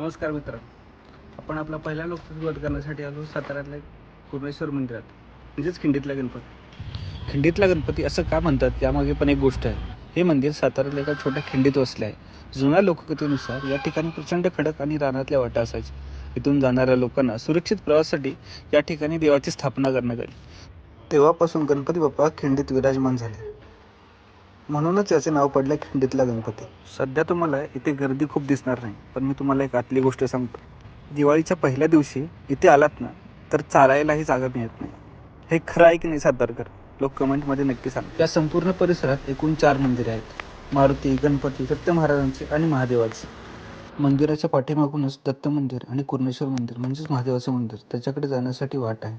नमस्कार मित्र. आपण आपला पहिला लोकसुरुवात करण्यासाठी आलो साताऱ्यातल्या कुर्मेश्वर मंदिरात म्हणजेच खिंडीतला गणपती. खिंडीतला गणपती असं का म्हणतात? यामागे पण एक गोष्ट आहे. हे मंदिर साताऱ्यातल्या एका छोट्या खिंडीत वसले आहे. जुन्या लोककथेनुसार या ठिकाणी प्रचंड खडक आणि रानातल्या वाटा असायच्या. इथून जाणाऱ्या लोकांना सुरक्षित प्रवासासाठी या ठिकाणी देवाची स्थापना करण्यात आली. तेव्हापासून गणपती बाप्पा खिंडीत विराजमान झाले. म्हणूनच याचे नाव पडले खिंडीतला गणपती. सध्या तुम्हाला इथे गर्दी खूप दिसणार नाही पण मी तुम्हाला एक आतली गोष्ट सांगतो. दिवाळीच्या पहिल्या दिवशी इथे आलात ना तर चालायलाही जागा मिळत नाही. हे खरं आहे की नाही सातारकर लोक कमेंटमध्ये नक्की सांग. या संपूर्ण परिसरात एकूण चार मंदिरे आहेत. मारुती गणपती दत्त महाराजांचे आणि महादेवाचे. मंदिराच्या पाठीमागूनच दत्त मंदिर आणि कुर्णेश्वर मंदिर म्हणजेच महादेवाचं मंदिर त्याच्याकडे जाण्यासाठी वाट आहे.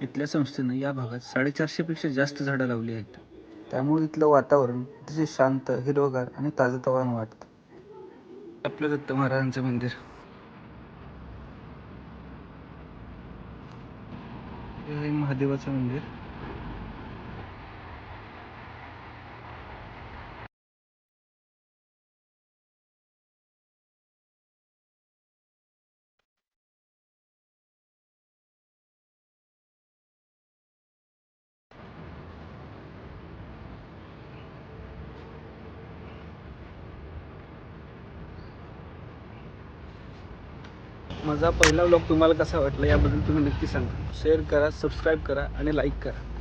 इथल्या संस्थेनं या भागात साडेचारशेपेक्षा जास्त झाडं लावली आहेत. त्यामुळे इथलं वातावरण अतिशय शांत हिरवगार आणि ताजतवान वाटतं. आपलं दत्त महाराजांचं मंदिर. हे महादेवाचं मंदिर. माझा पहिला व्लॉग तुम्हाला कसा वाटला याबद्दल तुम्ही नक्की सांगा. शेअर करा सबस्क्राईब करा आणि लाईक करा.